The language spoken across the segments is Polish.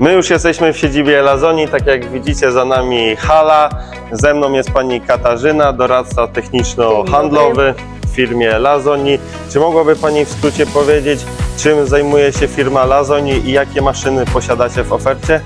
My już jesteśmy w siedzibie Lazoni, tak jak widzicie za nami hala. Ze mną jest pani Katarzyna, doradca techniczno-handlowy w firmie Lazoni. Czy mogłaby pani w skrócie powiedzieć, czym zajmuje się firma Lazoni i jakie maszyny posiadacie w ofercie?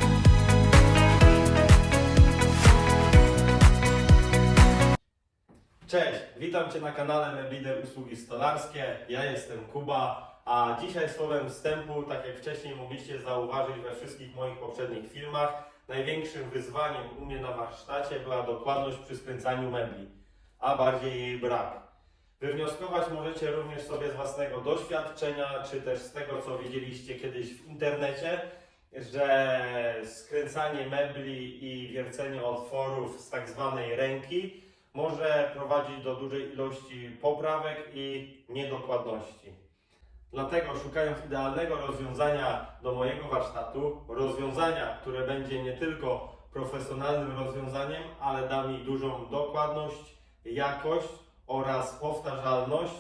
Cześć, witam Cię na kanale Meblider Usługi Stolarskie. Ja jestem Kuba, a dzisiaj słowem wstępu, tak jak wcześniej mogliście zauważyć we wszystkich moich poprzednich filmach, największym wyzwaniem u mnie na warsztacie była dokładność przy skręcaniu mebli, a bardziej jej brak. Wywnioskować możecie również sobie z własnego doświadczenia, czy też z tego, co widzieliście kiedyś w internecie, że skręcanie mebli i wiercenie otworów z tak zwanej ręki może prowadzić do dużej ilości poprawek i niedokładności. Dlatego szukając idealnego rozwiązania do mojego warsztatu, rozwiązania, które będzie nie tylko profesjonalnym rozwiązaniem, ale da mi dużą dokładność, jakość oraz powtarzalność,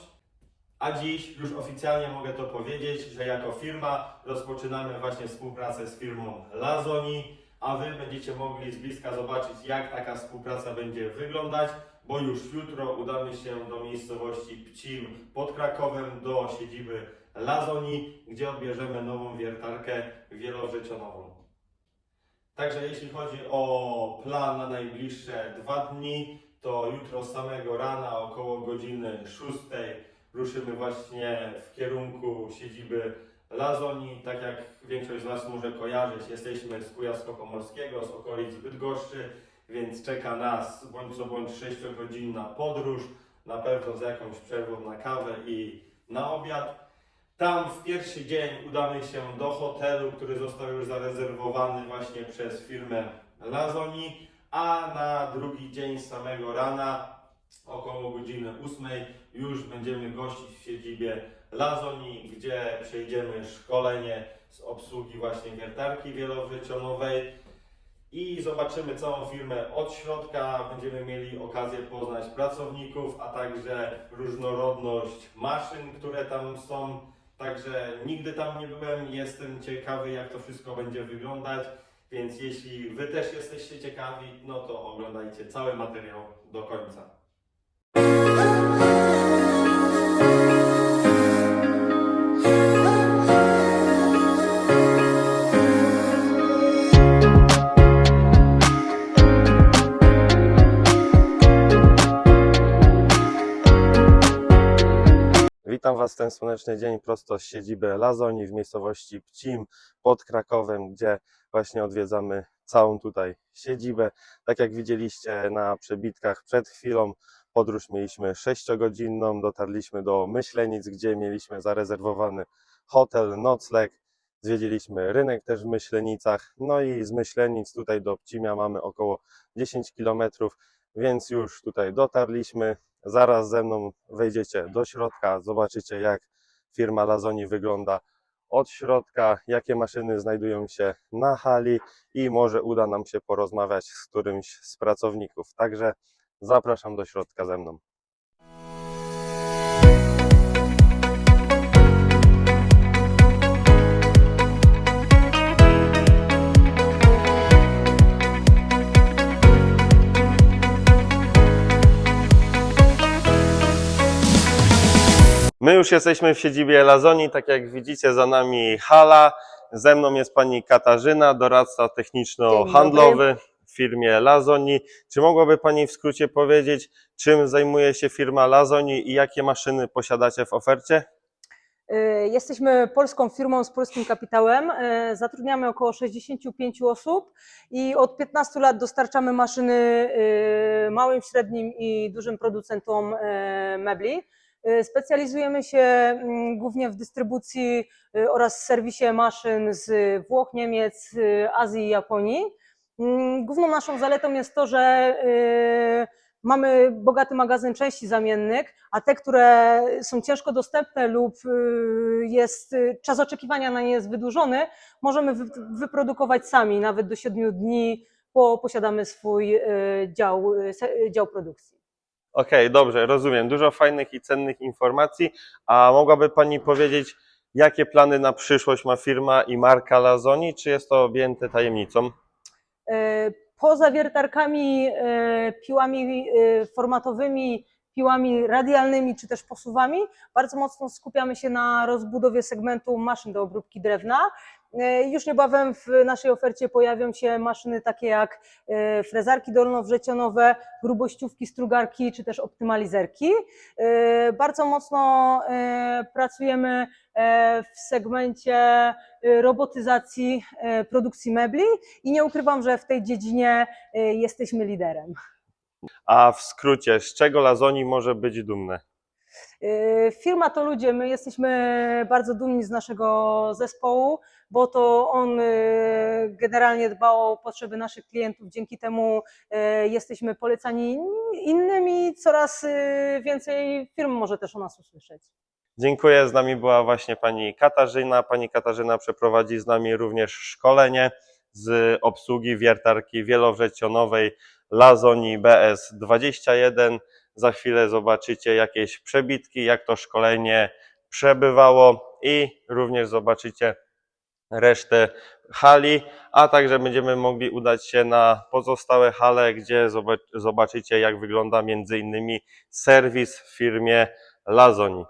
a dziś już oficjalnie mogę to powiedzieć, że jako firma rozpoczynamy właśnie współpracę z firmą Lazoni, a Wy będziecie mogli z bliska zobaczyć, jak taka współpraca będzie wyglądać, bo już jutro udamy się do miejscowości Pcim pod Krakowem, do siedziby Lazoni, gdzie odbierzemy nową wiertarkę wielożycionową. Także jeśli chodzi o plan na najbliższe dwa dni, to jutro samego rana około godziny 6 ruszymy właśnie w kierunku siedziby Lazoni. Tak jak większość z Was może kojarzyć, jesteśmy z Kujawsko-Pomorskiego, z okolic Bydgoszczy, więc czeka nas bądź co bądź 6-godzinna podróż, na pewno z jakąś przerwą na kawę i na obiad. Tam w pierwszy dzień udamy się do hotelu, który został już zarezerwowany właśnie przez firmę Lazoni, a na drugi dzień samego rana, około godziny 8, już będziemy gościć w siedzibie Lazoni, gdzie przejdziemy szkolenie z obsługi właśnie wiertarki wielowycionowej i zobaczymy całą firmę od środka. Będziemy mieli okazję poznać pracowników, a także różnorodność maszyn, które tam są. Także nigdy tam nie byłem, jestem ciekawy jak to wszystko będzie wyglądać, więc jeśli Wy też jesteście ciekawi, no to oglądajcie cały materiał do końca. Witam Was w ten słoneczny dzień prosto z siedziby Lazoni w miejscowości Pcim pod Krakowem, gdzie właśnie odwiedzamy całą tutaj siedzibę. Tak jak widzieliście na przebitkach przed chwilą, podróż mieliśmy 6-godzinną, dotarliśmy do Myślenic, gdzie mieliśmy zarezerwowany hotel, nocleg. Zwiedziliśmy rynek też w Myślenicach, no i z Myślenic tutaj do Pcimia mamy około 10 km, więc już tutaj dotarliśmy. Zaraz ze mną wejdziecie do środka, zobaczycie jak firma Lazoni wygląda od środka, jakie maszyny znajdują się na hali i może uda nam się porozmawiać z którymś z pracowników. Także zapraszam do środka ze mną. My już jesteśmy w siedzibie Lazoni, tak jak widzicie za nami hala. Ze mną jest pani Katarzyna, doradca techniczno-handlowy w firmie Lazoni. Czy mogłaby pani w skrócie powiedzieć, czym zajmuje się firma Lazoni i jakie maszyny posiadacie w ofercie? Y, Jesteśmy polską firmą z polskim kapitałem. y, Zatrudniamy około 65 osób i od 15 lat dostarczamy maszyny y, małym, średnim i dużym producentom mebli. Y, Specjalizujemy się mm, głównie w dystrybucji y, oraz serwisie maszyn z Włoch, Niemiec, y, Azji i Japonii. Mm, Główną naszą zaletą jest to, że mamy bogaty magazyn części zamiennych, a te, które są ciężko dostępne lub jest, czas oczekiwania na nie jest wydłużony, możemy wy, wyprodukować sami, nawet do 7 dni, bo posiadamy swój dział, dział produkcji. Okej, dobrze, rozumiem. Dużo fajnych i cennych informacji. A mogłaby pani powiedzieć, Jakie plany na przyszłość ma firma i marka Lazoni, czy jest to objęte tajemnicą? E, Poza wiertarkami, e, piłami e, formatowymi, piłami radialnymi czy też posuwami, bardzo mocno skupiamy się na rozbudowie segmentu maszyn do obróbki drewna. E, Już niebawem w naszej ofercie pojawią się maszyny takie jak e, frezarki dolnowrzecionowe, grubościówki, strugarki czy też optymalizerki. E, Bardzo mocno pracujemy w segmencie robotyzacji produkcji mebli i nie ukrywam, że w tej dziedzinie jesteśmy liderem. A w skrócie, z czego Lazoni może być dumne? Firma to ludzie, my jesteśmy bardzo dumni z naszego zespołu, bo to on e, generalnie dba o potrzeby naszych klientów. Dzięki temu e, jesteśmy polecani innym i coraz e, więcej firm może też o nas usłyszeć. Dziękuję. Z nami była właśnie pani Katarzyna. Pani Katarzyna przeprowadzi z nami również szkolenie z obsługi wiertarki wielowrzecionowej Lazoni BS21. Za chwilę zobaczycie jakieś przebitki, jak to szkolenie przebywało i również zobaczycie resztę hali, a także będziemy mogli udać się na pozostałe hale, gdzie zobac- zobaczycie jak wygląda między innymi serwis w firmie Lazoni.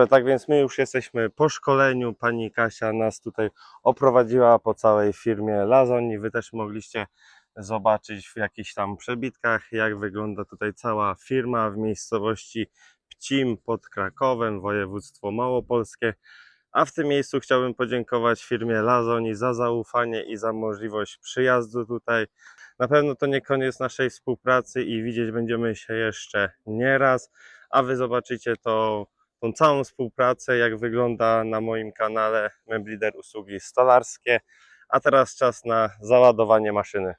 Dobrze, tak więc my już jesteśmy po szkoleniu. Pani Kasia nas tutaj oprowadziła po całej firmie Lazoni. Wy też mogliście zobaczyć w jakichś tam przebitkach, jak wygląda tutaj cała firma w miejscowości Pcim pod Krakowem, województwo małopolskie. A w tym miejscu chciałbym podziękować firmie Lazoni za zaufanie i za możliwość przyjazdu tutaj. Na pewno to nie koniec naszej współpracy i widzieć będziemy się jeszcze nieraz, a wy zobaczycie to tą całą współpracę, jak wygląda na moim kanale Meblider Usługi Stolarskie. A teraz czas na załadowanie maszyny.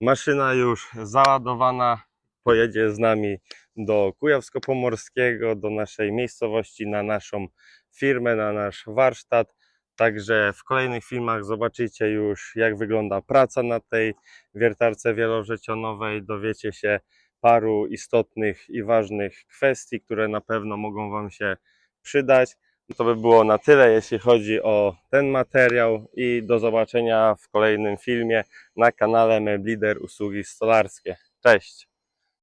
Maszyna już załadowana, pojedzie z nami do Kujawsko-Pomorskiego, do naszej miejscowości, na naszą firmę, na nasz warsztat. Także w kolejnych filmach zobaczycie już, jak wygląda praca na tej wiertarce wielowrzecionowej. Dowiecie się paru istotnych i ważnych kwestii, które na pewno mogą Wam się przydać. To by było na tyle, jeśli chodzi o ten materiał i do zobaczenia w kolejnym filmie na kanale Meblider Usługi Stolarskie. Cześć!